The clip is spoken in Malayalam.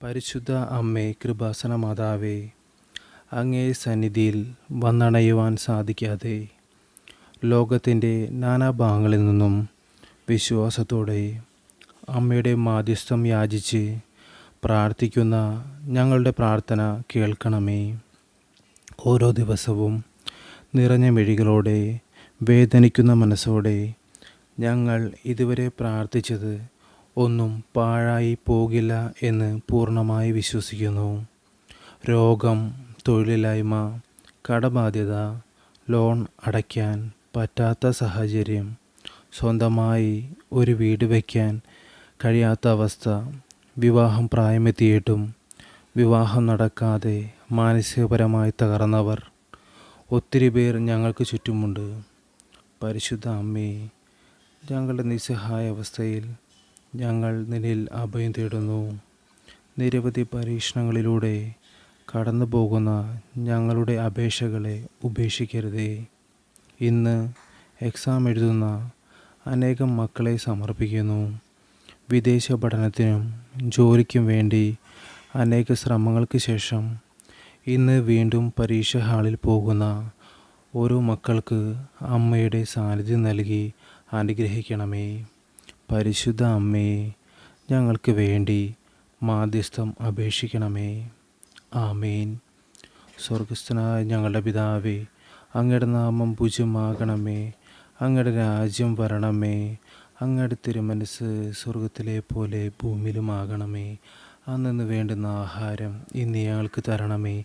പരിശുദ്ധ അമ്മേ കൃപാസന മാതാവേ അങ്ങേ സന്നിധിയിൽ വന്നണയുവാൻ സാധിക്കാതെ ലോകത്തിന്റെ നാനാഭാഗങ്ങളിൽ നിന്നും വിശ്വാസത്തോടെ അമ്മയുടെ മാധ്യസ്ഥം യാചിച്ച് പ്രാർത്ഥിക്കുന്ന ഞങ്ങളുടെ പ്രാർത്ഥന കേൾക്കണമേ. ഓരോ ദിവസവും നിറഞ്ഞ മെഴികളോടെ വേദനിക്കുന്ന മനസ്സോടെ ഞങ്ങൾ ഇതുവരെ പ്രാർത്ഥിച്ചത് ഒന്നും പാഴായി പോകില്ല എന്ന് പൂർണമായി വിശ്വസിക്കുന്നു. രോഗം തൊഴിലില്ലായ്മ കടബാധ്യത ലോൺ അടയ്ക്കാൻ പറ്റാത്ത സാഹചര്യം സ്വന്തമായി ഒരു വീട് വയ്ക്കാൻ കഴിയാത്ത അവസ്ഥ വിവാഹം പ്രായമെത്തിയിട്ടും വിവാഹം നടക്കാതെ മാനസികപരമായി തകർന്നവർ. ഒത്തിരി പേർ ഞങ്ങൾക്ക് ചുറ്റുമുണ്ട്. പരിശുദ്ധ അമ്മേ ഞങ്ങളുടെ നിസ്സഹായ അവസ്ഥയിൽ ഞങ്ങൾ നിന്നിൽ അഭയം തേടുന്നു. നിരവധി പരീക്ഷണങ്ങളിലൂടെ കടന്നു പോകുന്ന ഞങ്ങളുടെ അപേക്ഷകളെ ഉപേക്ഷിക്കരുതേ. ഇന്ന് എക്സാം എഴുതുന്ന അനേകം മക്കളെ സമർപ്പിക്കുന്നു. വിദേശ പഠനത്തിനും ജോലിക്കും വേണ്ടി അനേക ശ്രമങ്ങൾക്ക് ശേഷം ഇന്ന് വീണ്ടും പരീക്ഷ ഹാളിൽ പോകുന്ന ഓരോ മക്കൾക്ക് അമ്മയുടെ സാന്നിധ്യം നൽകി അനുഗ്രഹിക്കണമേ. പരിശുദ്ധ അമ്മേ ഞങ്ങൾക്ക് വേണ്ടി മാധ്യസ്ഥം അപേക്ഷിക്കണമേ. ആമേൻ. സ്വർഗസ്ഥനായ ഞങ്ങളുടെ പിതാവേ അങ്ങയുടെ നാമം പൂജ്യമാകണമേ. അങ്ങയുടെ രാജ്യം വരണമേ. അങ്ങയുടെ തിരുമനസ് സ്വർഗത്തിലെ പോലെ ഭൂമിയിലുമാകണമേ. അന്നു വേണ്ടുന്ന ആഹാരം ഇന്ന് ഞങ്ങൾക്ക് തരണമേ.